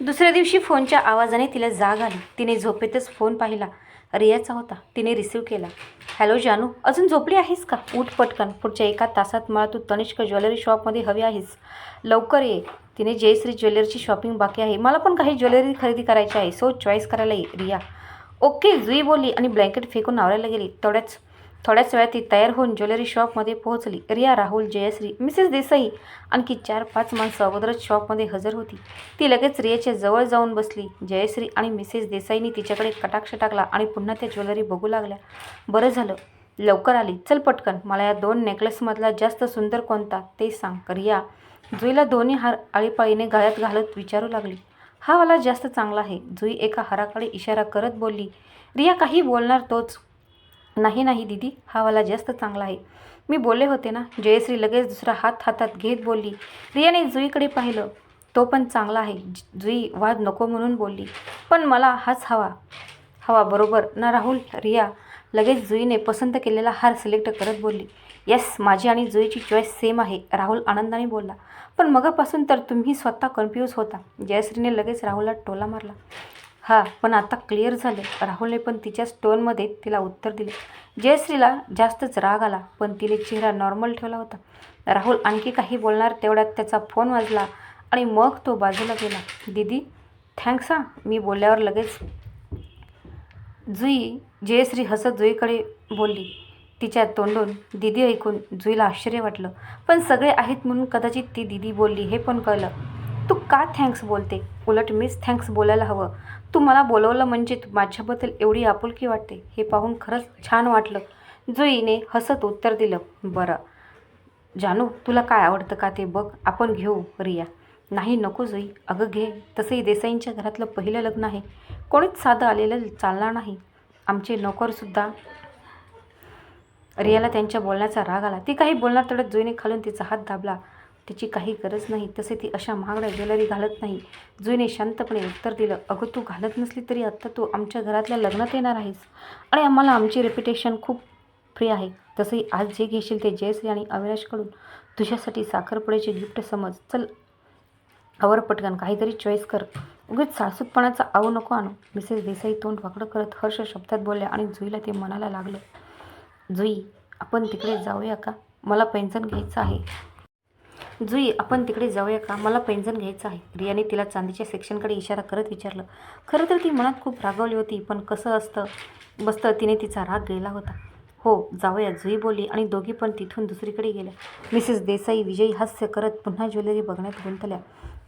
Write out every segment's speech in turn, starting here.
दुसऱ्या दिवशी फोनच्या आवाजाने तिला जाग आली. तिने झोपेतच फोन पाहिला. रियाचा होता. तिने रिसीव्ह केला. हॅलो जानू. अजून झोपली आहेस का? उठ पटकन. पुढच्या एका तासात मला तू तनिष्क ज्वेलरी शॉपमध्ये हवी आहेस. लवकर ये. तिने जयश्री ज्वेलरीची शॉपिंग बाकी आहे. मला पण काही ज्वेलरी खरेदी करायची आहे. सो चॉईस करायला ये रिया. ओके. जुई बोलली आणि ब्लँकेट फेकून आवरायला गेली. तेवढ्याच थोड्याच वेळात ती तयार होऊन ज्वेलरी शॉपमध्ये पोहोचली. रिया राहुल जयश्री मिसेस देसाई आणखी चार पाच माणसं अगोदरच शॉपमध्ये हजर होती. ती लगेच रियाच्या जवळ जाऊन बसली. जयश्री आणि मिसेस देसाईनी तिच्याकडे कटाक्ष टाकला आणि पुन्हा त्या ज्वेलरी बघू लागल्या. बरं झालं. लवकर आली. चल पटकन. मला या दोन नेकलेसमधला जास्त सुंदर कोणता ते सांग. रिया जुईला दोन्ही हार आळीपाळीने गळ्यात घालत विचारू लागली. हा वाला जास्त चांगला आहे. जुई एका हाराकडे इशारा करत बोलली. रिया काही बोलणार तोच. नाही नाही दीदी हा वाला जास्त चांगला आहे. मी बोलले होते ना जयश्री लगेच दुसरा हात हातात घेत बोलली रियाने जुईकडे पाहिलं तो पण चांगला आहे जुई वाद नको म्हणून बोलली पण मला हाच हवा. हवा बरोबर. ना राहुल रिया लगेच जुईने पसंत केलेला हार सिलेक्ट करत बोलली येस माझी आणि जुईची चॉईस सेम आहे राहुल आनंदाने बोलला. पण मगापासून तर तुम्ही स्वतः कन्फ्यूज होता. जयश्रीने लगेच राहुलला टोला मारला. हां पण आता क्लिअर झालं. राहुलने पण तिच्या स्टोनमध्ये तिला उत्तर दिले. जयश्रीला जास्तच राग आला पण तिने चेहरा नॉर्मल ठेवला होता. राहुल आणखी काही बोलणार तेवढ्यात त्याचा फोन वाजला आणि मग तो बाजूला गेला. दीदी थँक्स हां. मी बोलल्यावर लगेच जुई जयश्री हसत जुईकडे बोलली. तिच्या तोंडून दिदी ऐकून जुईला आश्चर्य वाटलं. पण सगळे आहेत म्हणून कदाचित ती दिदी बोलली हे पण कळलं. तू का थँक्स बोलते? उलट मीच थँक्स बोलायला हवं. तू मला बोलवलं म्हणजे तू माझ्याबद्दल एवढी आपुलकी वाटते? हे पाहून खरंच छान वाटलं. जुईने हसत उत्तर दिलं बरं. जानू तुला काय आवडतं का ते बघ. आपण घेऊ रिया. नाही नको जुई. अगं घे. तसंही देसाईंच्या घरातलं पहिलं लग्न आहे. कोणीच साधं आलेलं चालणार नाही. आमचे नोकरसुद्धा रियाला त्यांच्या बोलण्याचा राग आला. ती काही बोलणार तेवढ्यात जुईने खालून तिचा हात दाबला. त्याची काही गरज नाही. तसे ती अशा महागड्या ज्वेलरी घालत नाही. जुईने शांतपणे उत्तर दिलं अगं तू घालत नसली तरी आत्ता तू आमच्या घरातल्या लग्नात येणार आहेस. आणि आम्हाला आमची रेप्युटेशन खूप फ्री आहे. तसंही आज जे घेशील ते जयश्री आणि अविनाशकडून. तुझ्यासाठी साखरपुड्याचे गिफ्ट समज. चल आवर पटकन. काहीतरी चॉईस कर. उगीच सासूतपणाचा आऊ नको आणू. मिसेस देसाई तोंड वाकडं करत हर्ष शब्दात बोलल्या आणि जुईला ते मनाला लागलं जुई आपण तिकडे जाऊया का? मला पेन्शन घ्यायचं आहे. जुई आपण तिकडे जाऊया का? मला पैंजण घ्यायचं आहे. रियाने तिला चांदीच्या सेक्शनकडे इशारा करत विचारलं. खरं तर ती मनात खूप रागवली होती पण कसं असतं? बसतं तिने तिचा राग गेला होता. हो जाऊया जुई बोलली आणि दोघी पण तिथून दुसरीकडे गेल्या. मिसेस देसाई विजयी हास्य करत पुन्हा ज्वेलरी बघण्यात गुंतल्या.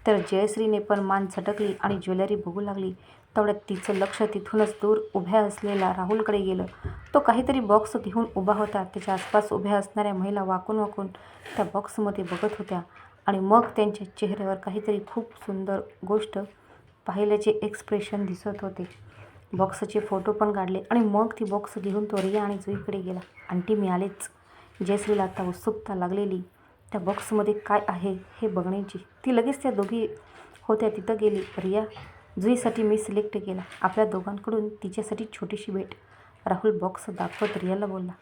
तर जयश्रीने पण मान झटकली आणि ज्वेलरी बघू लागली. तेवढ्यात तिचं लक्ष तिथूनच दूर उभ्या असलेला राहुलकडे गेलं. तो काहीतरी बॉक्स घेऊन उभा होता. त्याच्या आसपास उभ्या असणाऱ्या महिला वाकून वाकून त्या बॉक्समध्ये बघत होत्या आणि मग त्यांच्या चेहऱ्यावर काहीतरी खूप सुंदर गोष्ट पाहिल्याचे एक्सप्रेशन दिसत होते. बॉक्सचे फोटो पण काढले आणि मग ती बॉक्स घेऊन तो रिया आणि जुईकडे गेला. आंटी मिळालेच जयश्रीला आता उत्सुकता लागलेली. त्या बॉक्समध्ये काय आहे हे बघण्याची. ती लगेच त्या दोघी होत्या तिथं गेली. रिया जुईसाठी मी सिलेक्ट केला. आपल्या दोघांकडून तिच्यासाठी छोटीशी भेट. राहुल बॉक्स दाखवत रियाला बोलला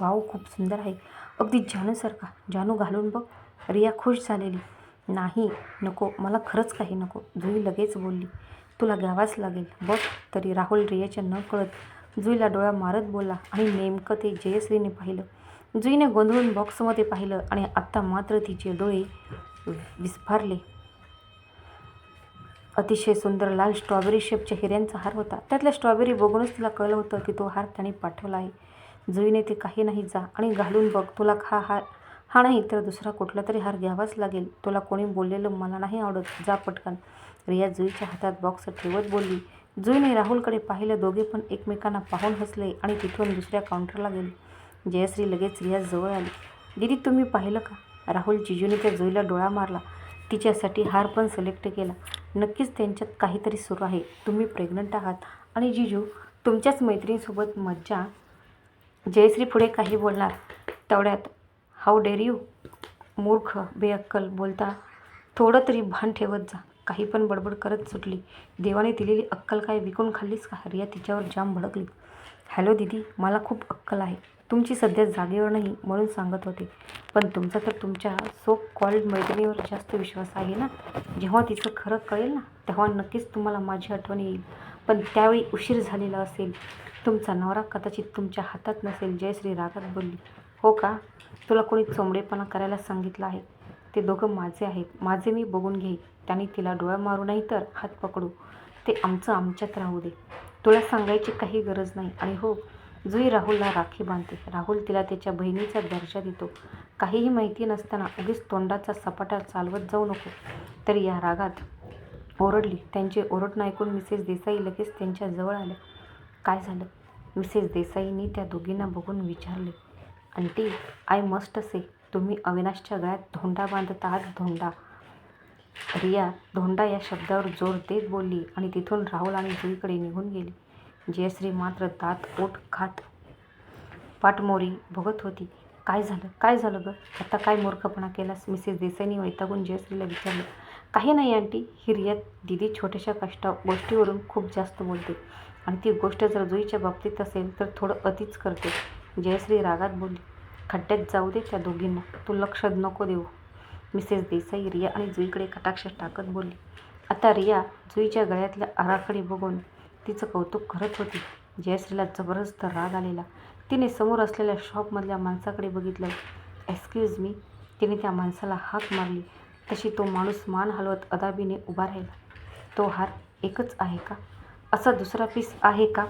वाव खूप सुंदर आहे. अगदी जानूसारखा जानू घालून बघ. रिया खुश झालेली. नाही नको. मला खरंच काही नको. जुई लगेच बोलली तुला घ्यावाच लागेल. बघ तरी राहुल रियाच्या न कळत जुईला डोळा मारत बोलला आणि नेमकं ते जयश्रीने पाहिलं. जुईने गोंधळून बॉक्समध्ये पाहिलं आणि आत्ता मात्र तिचे डोळे विस्फारले. अतिशय सुंदर लाल स्ट्रॉबेरी शेपच्या हिऱ्यांचा हार होता. त्यातल्या स्ट्रॉबेरी बघूनच तिला कळलं होतं की तो हार त्याने पाठवला आहे. जुईने ते काही नाही जा आणि घालून बघ तुला हा हार हा नाही तर दुसरा कुठला तरी हार घ्यावाच लागेल. तुला कोणी बोललेलं मला नाही आवडत. जा पटकन. रिया जुईच्या हातात बॉक्स ठेवत बोलली. जुईने राहुलकडे पाहिलं दोघे पण एकमेकांना पाहून हसले आणि तिथून दुसऱ्या काउंटरला गेले. जयश्री लगेच रिया जवळ आली. दीदी तुम्ही पाहिलं का? राहुल जिजूने त्या जुईला डोळा मारला. तिच्यासाठी हार पण सिलेक्ट केला. नक्कीच त्यांच्यात काहीतरी सुरू आहे. तुम्ही प्रेग्नंट आहात. आणि जिजू तुमच्याच मैत्रिणीसोबत मज्जा. जयश्री पुढे काही बोलणार. तेवढ्यात हाऊ डेर यू मूर्ख बेअक्कल बोलता. थोडं तरी भान ठेवत जा. काही पण बडबड करत सुटली. देवाने दिलेली अक्कल काय विकून खाल्लीस का? रिया तिच्यावर जाम भडकली. हॅलो दीदी मला खूप अक्कल आहे. तुमची सध्या जागेवर नाही म्हणून सांगत होते. पण तुमचा तर तुमच्या सो कॉल्ड मैत्रिणीवर जास्त विश्वास आहे ना? जेव्हा तिचं खरं कळेल ना तेव्हा नक्कीच तुम्हाला माझी आठवण येईल. पण त्यावेळी उशीर झालेला असेल. तुमचा नवरा कदाचित तुमच्या हातात नसेल जयश्री रागात बोलली. हो का? तुला कोणी चोंबडेपणा करायला सांगितलं आहे? ते दोघं माझे आहेत. माझे मी बघून घेईन. त्याने तिला डोळा मारू नाही तर हात पकडू. ते आमचं आमच्यात राहू दे. तुला सांगायची काही गरज नाही. आणि हो जुई राहुलला राखी बांधते. राहुल तिला त्याच्या बहिणीचा दर्जा देतो. काहीही माहिती नसताना उगीच तोंडाचा सपाटा चालवत जाऊ नको. तर या रागात ओरडली. त्यांचे ओरडणं ऐकून मिसेस देसाई लगेच त्यांच्या जवळ आल्या. काय झालं? मिसेस देसाईंनी त्या दोघींना बघून विचारले. आंटी आय मस्ट से तुम्ही अविनाशच्या गळ्यात धोंडा बांधत आहात धोंडा. रिया धोंडा या शब्दावर जोर देत बोलली आणि तिथून राहुल आणि जुईकडे निघून गेली. जयश्री मात्र दात ओठ खात पाठमोरी बघत होती. काय झालं? काय झालं गं? आता काय मूर्खपणा केलास? मिसेस देसाईंनी वैतागून जयश्रीला विचारलं. काही नाही आंटी. ही रिया दिदी छोट्याशा कष्टा गोष्टीवरून खूप जास्त बोलते. आणि ती गोष्ट जर जुईच्या बाबतीत असेल तर थोडं अतिच करते. जयश्री रागात बोलली. खड्ड्यात जाऊ दे त्या दोघींना. तू लक्ष नको देऊ. मिसेस देसाई रिया आणि जुईकडे कटाक्ष टाकत बोलली आता रिया जुईच्या गळ्यातल्या आराखडे बघून तिचं कौतुक करत होती. जयश्रीला जबरदस्त राग आलेला. तिने समोर असलेल्या शॉपमधल्या माणसाकडे बघितलं. एक्सक्यूज मी तिने त्या माणसाला हाक मारली. तशी तो माणूस मान हलवत अदाबीने उभा राहिला. तो हार एकच आहे का? असा दुसरा पीस आहे का?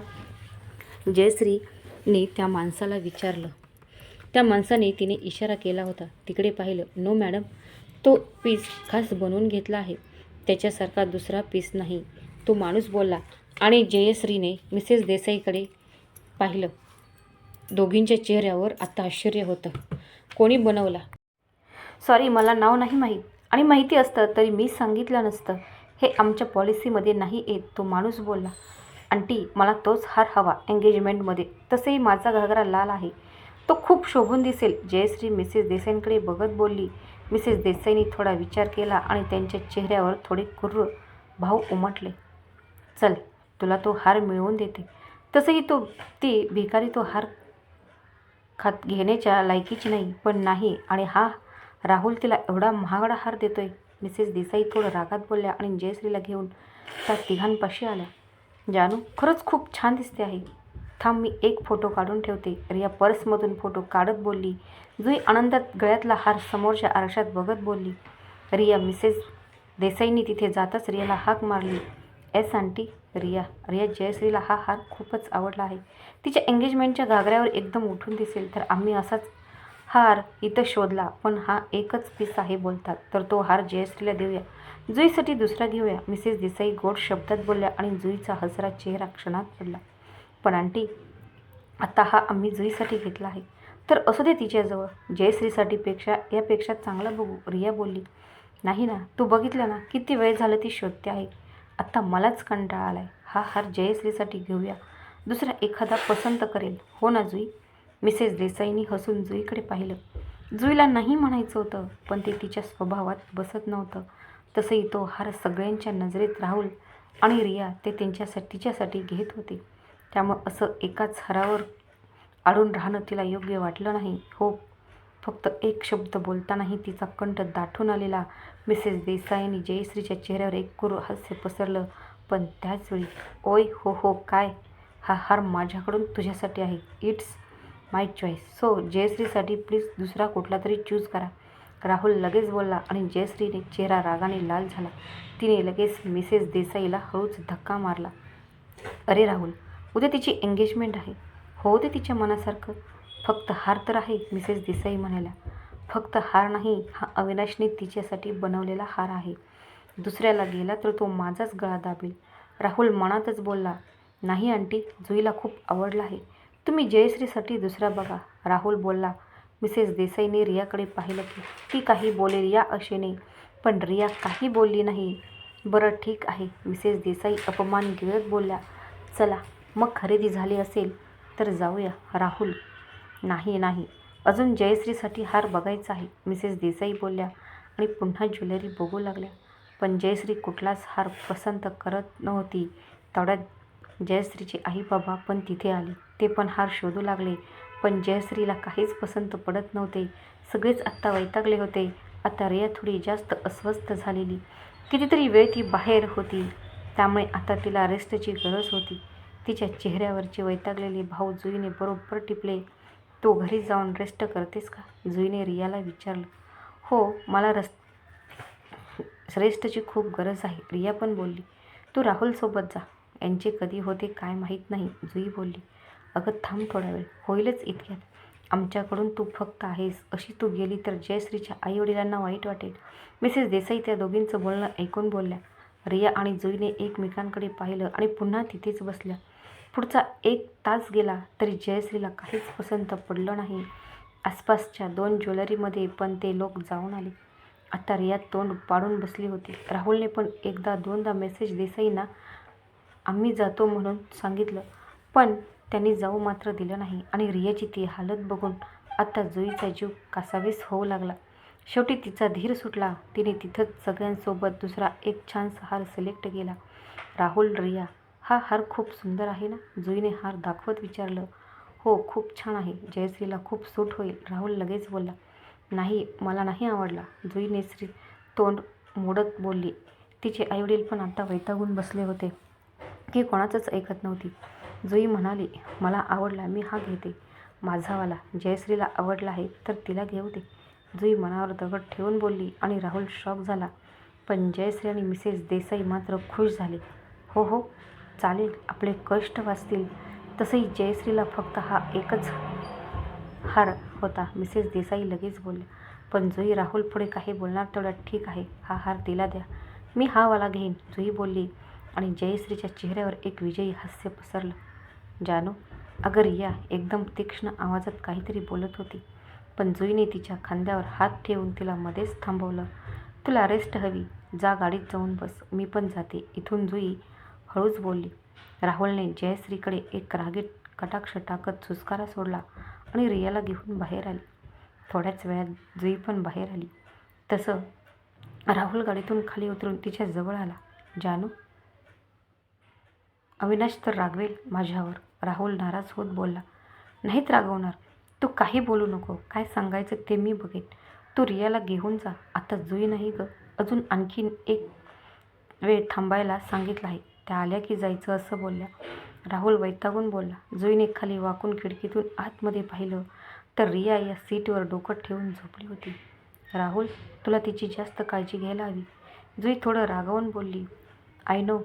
जयश्रीने त्या माणसाला विचारलं. त्या माणसाने तिने इशारा केला होता. तिकडे पाहिलं नो मॅडम तो पीस खास बनवून घेतला आहे. त्याच्यासारखा दुसरा पीस नाही. तो माणूस बोलला आणि जयश्रीने मिसेस देसाईकडे पाहिलं. दोघींच्या चेहऱ्यावर आता आश्चर्य होतं. कोणी बनवला? सॉरी मला नाव नाही माहीत. आणि माहिती असतं तरी मी सांगितलं नसतं. हे आमच्या पॉलिसीमध्ये नाही येत तो माणूस बोलला. आंटी मला तोच हार हवा एंगेजमेंटमध्ये. तसेही माझा घागरा लाल आहे. तो खूप शोभून दिसेल. जयश्री मिसेस देसाईंकडे बघत बोलली. मिसेस देसाईंनी थोडा विचार केला आणि त्यांच्या चेहऱ्यावर थोडे कुर्र भाव उमटले. चल तुला तो हार मिळवून देते. तसंही तो ती भिकारी तो हार खात घेण्याच्या लायकीची नाही पण नाही आणि हा राहुल तिला एवढा महागडा हार देतोय. मिसेस देसाई थोडं रागात बोलल्या आणि जयश्रीला घेऊन त्या तिघांपाशी आल्या. जानू खरंच खूप छान दिसते आहे. थांब मी एक फोटो काढून ठेवते. रिया पर्समधून फोटो काढत बोलली. जुई आनंदात गळ्यातला हार समोरच्या आरशात बघत बोलली. रिया मिसेस देसाईंनी तिथे जाताच रियाला हाक मारली. Yes aunty Riya. रिया जयश्रीला हा हार खूपच आवडला आहे. तिच्या एंगेजमेंटच्या घागऱ्यावर एकदम उठून दिसेल. तर आम्ही असाच हार इथं शोधला. पण हा एकच पीस आहे बोलतात. तर तो हार जयश्रीला देऊया. जुईसाठी दुसरा घेऊया. मिसेस देसाई गोड शब्दात बोलल्या आणि जुईचा हसरा चेहरा क्षणात पडला. पण आंटी आत्ता हा आम्ही जुईसाठी घेतला आहे. तर असू दे तिच्याजवळ. जयश्रीसाठी पेक्षा यापेक्षा चांगला बघू रिया बोलली. नाही ना तू बघितलं ना किती वेळ झालं ती शोधते आहे. आत्ता मलाच कंटाळा आला आहे हा हार जयश्रीसाठी घेऊया. दुसरा एखादा पसंत करेल. हो ना जुई? मिसेस देसाईनी हसून जुईकडे पाहिलं. जुईला नाही म्हणायचं होतं पण ते तिच्या स्वभावात बसत नव्हतं. तसंही तो हार सगळ्यांच्या नजरेत राहुल आणि रिया ते त्यांच्यासाठी तिच्यासाठी घेत होते. त्यामुळं असं एकाच हारावर अडून राहणं तिला योग्य वाटलं नाही. हो फक्त एक शब्द बोलतानाही तिचा कंठ दाटून आलेला मिसेस देसाईंनी जयश्रीच्या चेहऱ्यावर एक कुरू हास्य पसरलं. पण त्याचवेळी ओय हो हो काय? हा हार माझ्याकडून तुझ्यासाठी आहे. It's my choice. सो जयश्रीसाठी प्लीज दुसरा कुठला तरी चूज करा. राहुल लगेच बोलला आणि जयश्रीने चेहरा रागाने लाल झाला. तिने लगेच मिसेस देसाईला हळूच धक्का मारला. अरे राहुल उद्या तिची एंगेजमेंट आहे. हो दे तिच्या मनासारखं. फक्त हार तर आहे मिसेस देसाई म्हणाल्या. फक्त हार नाही हा अविनाशने तिच्यासाठी बनवलेला हार आहे. दुसऱ्याला गेला तर तो माझाच गळा दाबेल. राहुल मनातच बोलला नाही आंटी जुईला खूप आवडला आहे. तुम्ही जयश्रीसाठी दुसरा बघा. राहुल बोलला मिसेस देसाईने रियाकडे पाहिलं की ती काही बोलेल या आशेने पण रिया काही बोलली नाही. बरं ठीक आहे. मिसेस देसाई अपमान गिळत बोलल्या चला मग खरेदी झाली असेल तर जाऊया राहुल. नाही नाही. अजून जयश्रीसाठी हार बघायचा आहे. मिसेस देसाई बोलल्या आणि पुन्हा ज्वेलरी बघू लागल्या. पण जयश्री कुठलाच हार पसंत करत नव्हती. तेवढ्यात जयश्रीचे आई बाबा पण तिथे आले. ते पण हार शोधू लागले. पण जयश्रीला काहीच पसंत पडत नव्हते. सगळेच आत्ता वैतागले होते. आता रिया थोडी जास्त अस्वस्थ झालेली. कितीतरी वेळ ती बाहेर होती. त्यामुळे आता तिला रेस्टची गरज होती. तिच्या चेहऱ्यावरचे वैतागलेले भाव जुईने बरोबर टिपले. तू घरी जाऊन रेस्ट करतेस का? जुईने रियाला विचारलं. हो मला रस रेस्टची खूप गरज आहे रिया पण बोलली. तू राहुलसोबत जा. यांचे कधी होते काय माहीत नाही जुई बोलली. अगं थांब थोडा वेळ. होईलच इतक्यात. आमच्याकडून तू फक्त आहेस. अशी तू गेली तर जयश्रीच्या आईवडिलांना वाईट वाटेल. मिसेस देसाई त्या दोघींचं बोलणं ऐकून बोलल्या. रिया आणि जुईने एकमेकांकडे पाहिलं आणि पुन्हा तिथेच बसल्या. पुढचा एक तास गेला तरी जयश्रीला काहीच पसंत पडलं नाही. आसपासच्या दोन ज्वेलरीमध्ये पण ते लोक जाऊन आले. आता रिया तोंड पाडून बसली होती. राहुलने पण एकदा दोनदा मेसेज देसाईंना आम्ही जातो म्हणून सांगितलं. पण त्यांनी जाऊ मात्र दिलं नाही आणि रियाची ती हालत बघून आता जुईचा जीव कासावीस होऊ लागला. शेवटी तिचा धीर सुटला. तिने तिथंच सगळ्यांसोबत दुसरा एक छान हार सिलेक्ट केला. राहुल रिया हा हार खूप सुंदर आहे ना? जुईने हार दाखवत विचारलं हो खूप छान आहे. जयश्रीला खूप सूट होईल. राहुल लगेच बोलला नाही मला नाही आवडला. जुईने श्री तोंड मोडत बोलली तिचे आईवडील पण आता वैतागून बसले होते की कोणाचंच ऐकत नव्हती. जुई म्हणाली मला आवडला मी हा घेते. माझावाला जयश्रीला आवडला आहे तर तिला घेऊ दे. जुई मनावर दगड ठेवून बोलली आणि राहुल शॉक झाला पण जयश्री आणि मिसेस देसाई मात्र खुश झाले. हो हो चालेल आपले कष्ट वाचतील. तसंही जयश्रीला फक्त हा एकच हार होता. मिसेस देसाई लगेच बोलले पण जुई राहुल पुढे काही बोलणार तेवढ्यात ठीक आहे. हा हार तिला द्या. मी हा वाला घेईन. जुई बोलली आणि जयश्रीच्या चेहऱ्यावर एक विजयी हास्य पसरलं. जानू अगर या एकदम तीक्ष्ण आवाजात काहीतरी बोलत होती पण जुईने तिच्या खांद्यावर हात ठेवून तिला मध्येच थांबवलं. तुला रेस्ट हवी. जा गाडीत जाऊन बस. मी पण जाते. इथून जुई हळूच बोलली. राहुलने जयश्रीकडे एक रागीट कटाक्ष टाकत सुस्कारा सोडला आणि रियाला घेऊन बाहेर आली. थोड्याच वेळात जुई पण बाहेर आली. तसं राहुल गाडीतून खाली उतरून तिच्या जवळ आला. जानू? अविनाश तर रागवेल माझ्यावर. राहुल नाराज होत बोलला. नाहीत रागवणार. तू काही बोलू नको. काय सांगायचं ते मी बघेन. तू रियाला घेऊन जा. आता जुई नाही ग. अजून आणखीन एक वेळ थांबायला सांगितलं आहे. त्या आल्या की जायचं असं बोलल्या. राहुल वैतागून बोलला जुईने खाली वाकून खिडकीतून आतमध्ये पाहिलं तर रिया या सीटवर डोकं ठेवून झोपली होती. राहुल तुला तिची जास्त काळजी घ्यायला हवी. जुई थोडं रागावून बोलली आय नो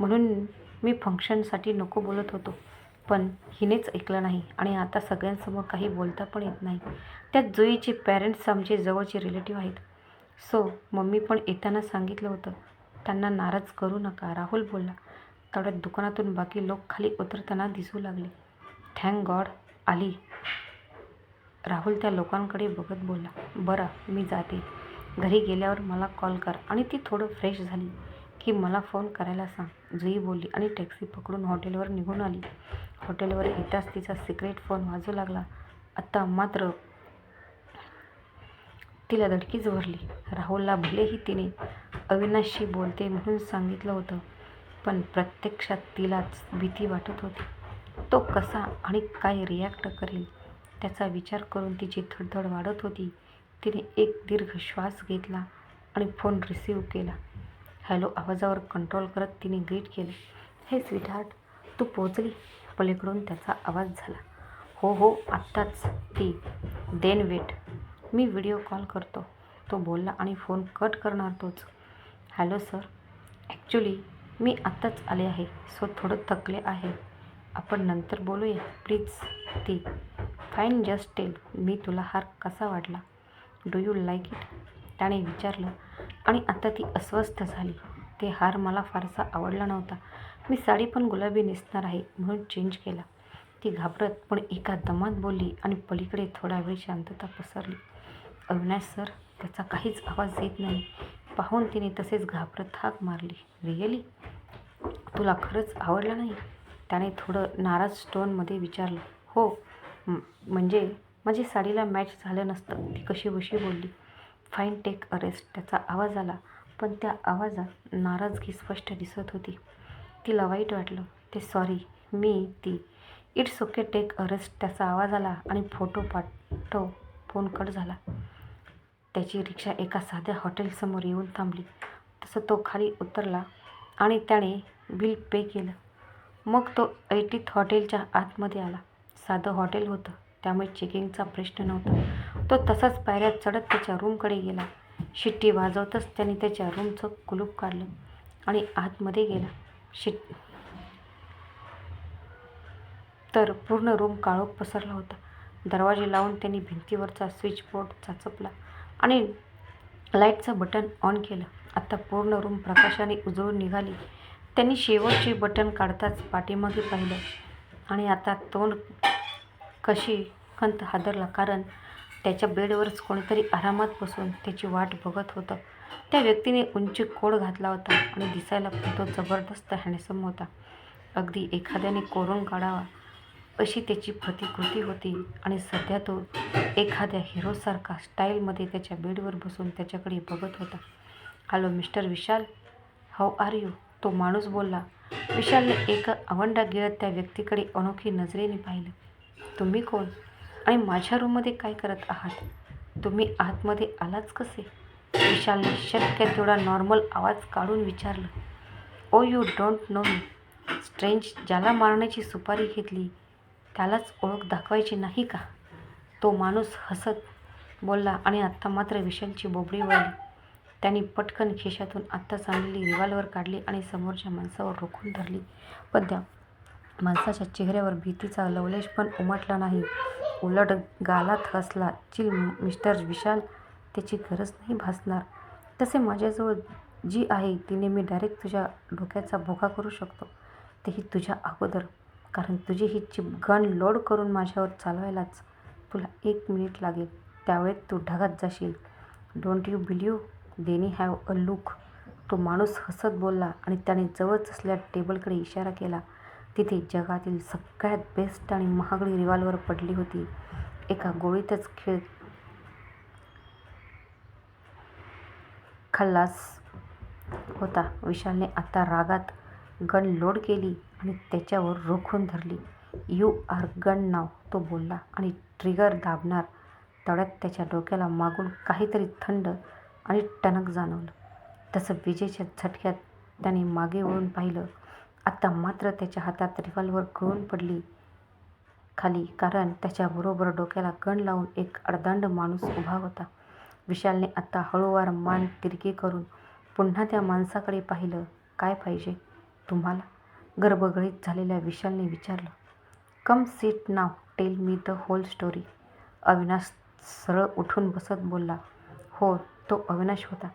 म्हणून मी फंक्शनसाठी नको बोलत होतो. पण हिनेच ऐकलं नाही आणि आता सगळ्यांसमोर काही बोलता पण येत नाही. त्यात जुईचे पॅरेंट्स आमचे जवळचे रिलेटिव्ह आहेत. सो मम्मी पण येताना सांगितलं होतं. त्यांना नाराज करू नका राहुल बोलला. तेवढ्यात दुकानातून बाकी लोक खाली उतरताना दिसू लागले. थँक गॉड आली. राहुल त्या लोकांकडे बघत बोलला. बरं मी जाते. घरी गेल्यावर मला कॉल कर आणि ती थोडं फ्रेश झाली की मला फोन करायला सांग. जुई बोलली आणि टॅक्सी पकडून हॉटेलवर निघून आली. हॉटेलवर येताच तिचा सिक्रेट फोन वाजू लागला. आत्ता मात्र तिला धडकीच भरली. राहुलला भलेही तिने अविनाशशी बोलते म्हणून सांगितलं होतं. पण प्रत्यक्षात तिलाच भीती वाटत होती. तो कसा आणि काय रिॲक्ट करेल? त्याचा विचार करून तिची धडधड वाढत होती. तिने एक दीर्घ श्वास घेतला आणि फोन रिसीव केला. हॅलो आवाजावर कंट्रोल करत तिने ग्रीट केले. हे स्वीटहार्ट तू पोचली पलीकडून त्याचा आवाज झाला. हो हो आत्ताच. ती देन वेट मी व्हिडिओ कॉल करतो. तो बोलला आणि फोन कट करणार तोच. Hello sir. ॲक्च्युली मी आत्ताच आले आहे. सो थोडं थकले आहे. आपण नंतर बोलूया. प्लीज ती. फाईन जस्ट टेल मी तुला हार कसा वाटला? Do you like it? त्याने विचारलं. आणि आता ती अस्वस्थ झाली. ते हार मला फारसा आवडला नव्हता. मी साडी पण गुलाबी नेसणार आहे म्हणून चेंज केला. ती घाबरत पण एका दमात बोलली आणि पलीकडे थोडा वेळ शांतता पसरली. अविनाश सर त्याचा काहीच आवाज येत नाही. पाहून तिने तसेच घाबरत हाक मारली. रिअली तुला खरंच आवडलं नाही? त्याने थोडं नाराज टोनमध्ये विचारलं. हो म्हणजे माझी साडीला मॅच झालं नसतं. ती कशी बशी बोलली. Fine take a rest. त्याचा आवाज आला पण त्या आवाजात नाराजगी स्पष्ट दिसत होती. तिला वाईट वाटलं. ते सॉरी मी ती. It's okay take a rest. त्याचा आवाज आला आणि फोटो पाठव फोन कट झाला. त्याची रिक्षा एका साध्या हॉटेलसमोर येऊन थांबली. तसं तो खाली उतरला आणि त्याने बिल पे केलं. मग तो ऐटीत हॉटेलच्या आतमध्ये आला. साधं हॉटेल होतं. त्यामुळे चेकिंगचा प्रश्न नव्हता. तो तसाच पायऱ्यात चढत त्याच्या रूमकडे गेला. शिट्टी वाजवतच त्याने त्याच्या रूमचं कुलूप काढलं आणि आतमध्ये गेला. शिट तर पूर्ण रूम काळोख पसरला होता. दरवाजे लावून त्यांनी भिंतीवरचा स्विच बोर्ड चाचपला. आणि लाईटचं बटन ऑन केलं. आता पूर्ण रूम प्रकाशाने उजळून निघाली. त्यांनी शेवटचे बटन काढताच पाठीमागे पाहिलं. आणि आता तोंड कशी खंत हादरला कारण त्याच्या बेडवरच कोणीतरी आरामात बसून त्याची वाट बघत होतं. त्या व्यक्तीने उंची कोड घातला होता आणि दिसायला तो जबरदस्त हँडसम होता. अगदी एखाद्याने कोरून काढावा. अशी त्याची प्रतिकृती होती. आणि सध्या तो एखाद्या हिरोसारखा स्टाईलमध्ये त्याच्या बेडवर बसून त्याच्याकडे बघत होता. Hello mister Vishal how are you? तो माणूस बोलला. विशालने एका आवंडा गिळत त्या व्यक्तीकडे अनोखी नजरेने पाहिलं. तुम्ही कोण? आणि माझ्या रूममध्ये काय करत आहात? तुम्ही आतमध्ये आलाच कसे? विशालने शक्य तेवढा नॉर्मल आवाज काढून विचारलं. ओ you don't know me. Strange ज्याला मारण्याची सुपारी घेतली त्यालाच ओळख दाखवायची नाही का? तो माणूस हसत बोलला आणि आत्ता मात्र विशालची बोबडी वळली त्यांनी पटकन खिशातून आत्ताच आणलेली रिव्हॉल्वर काढली आणि समोरच्या माणसावर रोखून धरली. पण त्या माणसाच्या चेहऱ्यावर भीतीचा लवलेश पण उमटला नाही. उलट गालात हसला. चिल मिस्टर विशाल त्याची गरज नाही भासणार. तसे माझ्याजवळ जी आहे तिने मी डायरेक्ट तुझ्या डोक्याचा भोगा करू शकतो. तेही तुझ्या अगोदर. कारण तुझी ही चिप गन लोड करून माझ्यावर चालवायलाच तुला एक मिनिट लागेल. त्यावेळेत तू ढगात जाशील. Don't you believe then have a look तो माणूस हसत बोलला आणि त्याने जवळच असल्या टेबलकडे इशारा केला. तिथे जगातील सगळ्यात बेस्ट आणि महागडी रिव्हॉल्वर पडली होती. एका गोळीतच खेळ खल्लास होता. विशालने आता रागात गन लोड केली आणि त्याच्यावर रोखून धरली. यू आर गन नाव तो बोलला आणि ट्रिगर दाबणार. तेवढ्यात त्याच्या डोक्याला मागून काहीतरी थंड आणि टणक जाणवलं. तसं विजेच्या झटक्यात त्याने मागे वळून पाहिलं. आता मात्र त्याच्या हातात रिव्हॉल्वर गळून पडली खाली कारण त्याच्याबरोबर डोक्याला गण लावून एक अर्धांड माणूस उभा होता. विशालने आता हळूवार मान तिरकी करून पुन्हा त्या माणसाकडे पाहिलं. काय पाहिजे? तुम्हाला गर्भगळीत झालेल्या विशालने विचारलं come sit now tell me the whole story. Avinash सरळ उठून बसत बोलला हो तो अविनाश होता.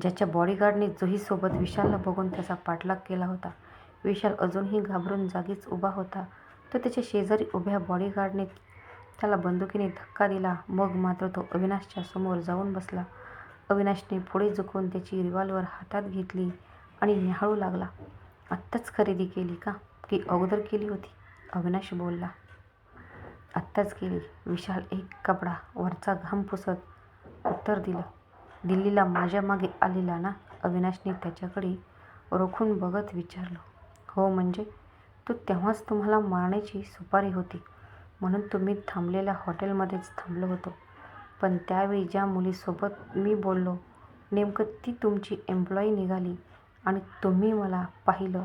ज्याच्या बॉडीगार्डने जुहीसोबत विशालला बघून त्याचा पाठलाग केला होता. विशाल अजूनही घाबरून जागीच उभा होता. तर त्याच्या शेजारी उभ्या बॉडीगार्डने त्याला बंदुकीने धक्का दिला. मग मात्र तो अविनाशच्या समोर जाऊन बसला. अविनाशने पुढे झुकून त्याची रिव्हॉल्वर हातात घेतली. आणि निहाळू लागला. आत्ताच खरेदी केली का? की अगोदर केली होती? अविनाश बोलला. आत्ताच केली. विशाल एक कपडा वरचा घाम पुसत उत्तर दिलं. दिल्लीला माझ्या मागे आलेला ना? अविनाशने त्याच्याकडे रोखून बघत विचारलं. हो म्हणजे? तो तेव्हाच तुम्हाला मारण्याची सुपारी होती. म्हणून तुम्ही थांबलेल्या हॉटेलमध्येच थांबलो होतो. पण त्यावेळी ज्या मुलीसोबत मी बोललो नेमकं ती तुमची एम्प्लॉई निघाली. आणि तुम्ही मला पाहिलं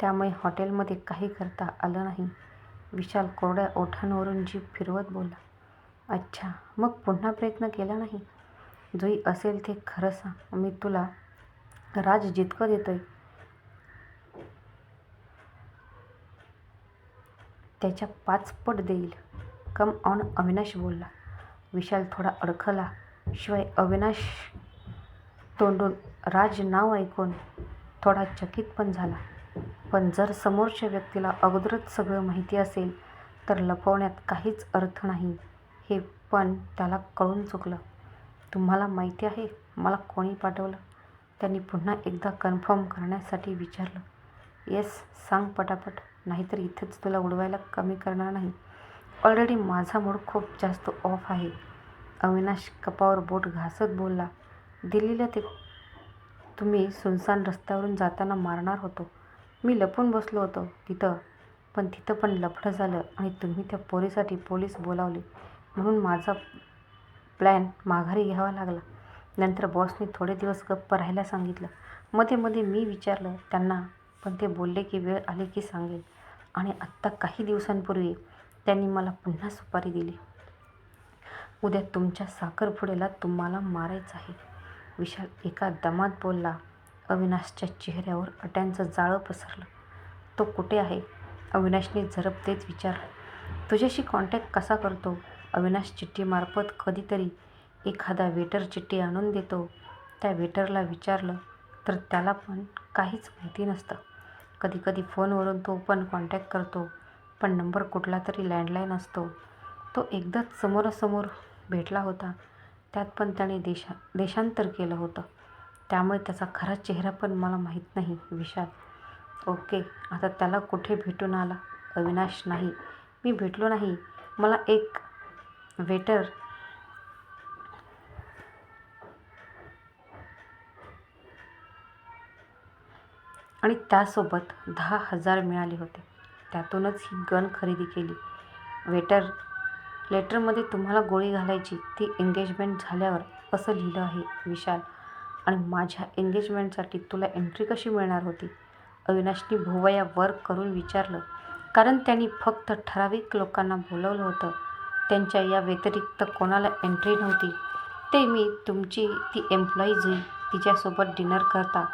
त्यामुळे हॉटेलमध्ये काही करता आलं नाही. विशाल कोरड्या ओठांवरून जीभ फिरवत बोलला अच्छा मग पुन्हा प्रयत्न केला नाही? जोही असेल ते खरं सांग. मी तुला राज जितकं देतोय त्याच्या पाच पट देईल. कम ऑन अविनाश बोलला. विशाल थोडा अडखला शिवाय अविनाश तोंडून राज नाव ऐकून थोडा चकित पण झाला. पण जर समोरच्या व्यक्तीला अगोदरच सगळं माहिती असेल तर लपवण्यात काहीच अर्थ नाही हे पण त्याला कळून चुकलं. तुम्हाला माहिती आहे मला कोणी पाठवलं? त्यांनी पुन्हा एकदा कन्फर्म करण्यासाठी विचारलं. येस सांग पटापट नाहीतर इथेच तुला उडवायला कमी करणार नाही. ऑलरेडी माझा मूड खूप जास्त ऑफ आहे. अविनाश कपावर बोट घासत बोलला दिल्लीला ते तुम्ही सुनसान रस्त्यावरून जाताना मारणार होतो. मी लपून बसलो होतो तिथं. पण तिथं पण लफडं झालं आणि तुम्ही त्या पोरीसाठी पोलीस बोलावले. म्हणून माझा प्लॅन माघारी घ्यावा लागला. नंतर बॉसने थोडे दिवस गप्प राहायला सांगितलं. मध्ये मध्ये मी विचारलं त्यांना पण ते बोलले की वेळ आली की सांगेल आणि आत्ता काही दिवसांपूर्वी त्यांनी मला पुन्हा सुपारी दिली. उद्या तुमच्या साखरपुड्याला तुम्हाला मारायचं आहे. विशाल एका दमात बोलला अविनाशच्या चेहऱ्यावर अट्यांचं जाळं पसरलं. तो कुठे आहे? अविनाशने झरपतेच विचारलं तुझ्याशी कॉन्टॅक्ट कसा करतो? अविनाश चिठ्ठीमार्फत कधीतरी एखादा वेटर चिठ्ठी आणून देतो. त्या वेटरला विचारलं तर त्याला पण काहीच माहिती नसतं. कधीकधी फोनवरून तो पण कॉन्टॅक्ट करतो पण नंबर कुठला तरी लँडलाईन असतो. तो एकदाच समोरासमोर भेटला होता. त्यात पण त्याने देशा देशांतर केलं होतं. त्यामुळे त्याचा खरा चेहरा पण मला माहीत नाही विशाल. ओके आता त्याला कुठे भेटून आला? अविनाश नाही. मी भेटलो नाही. मला एक वेटर आणि त्यासोबत दहा हजार मिळाले होते. त्यातूनच ही गन खरेदी केली. वेटर लेटरमध्ये तुम्हाला गोळी घालायची ती एंगेजमेंट झाल्यावर असं लिहिलं आहे विशाल. आणि माझ्या एंगेजमेंटसाठी तुला एंट्री कशी मिळणार होती? अविनाशने भोवया वर करून विचारलं. कारण त्यांनी फक्त ठराविक लोकांना बोलवलं होतं. त्यांच्या या व्यतिरिक्त कोणाला एंट्री नव्हती. ते मी तुमची ती एम्प्लॉईज जुई तिच्यासोबत डिनर करता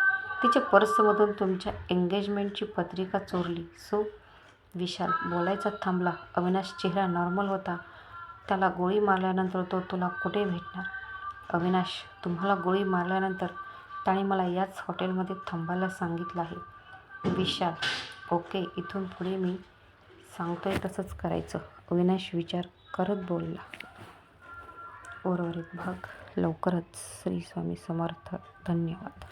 तिच्या पर्समधून तुमच्या एंगेजमेंटची पत्रिका चोरली. सो विशाल बोलायचा थांबला. अविनाश चेहरा नॉर्मल होता. त्याला गोळी मारल्यानंतर तो तुला कुठे भेटणार? अविनाश तुम्हाला गोळी मारल्यानंतर त्याने मला याच हॉटेलमध्ये थांबायला सांगितलं आहे. विशाल ओके इथून पुढे मी सांगतो आहे तसंच करायचं. अविनाश विचार करत बोलला. उर्वरित भाग लवकरच श्री स्वामी समर्थ. धन्यवाद.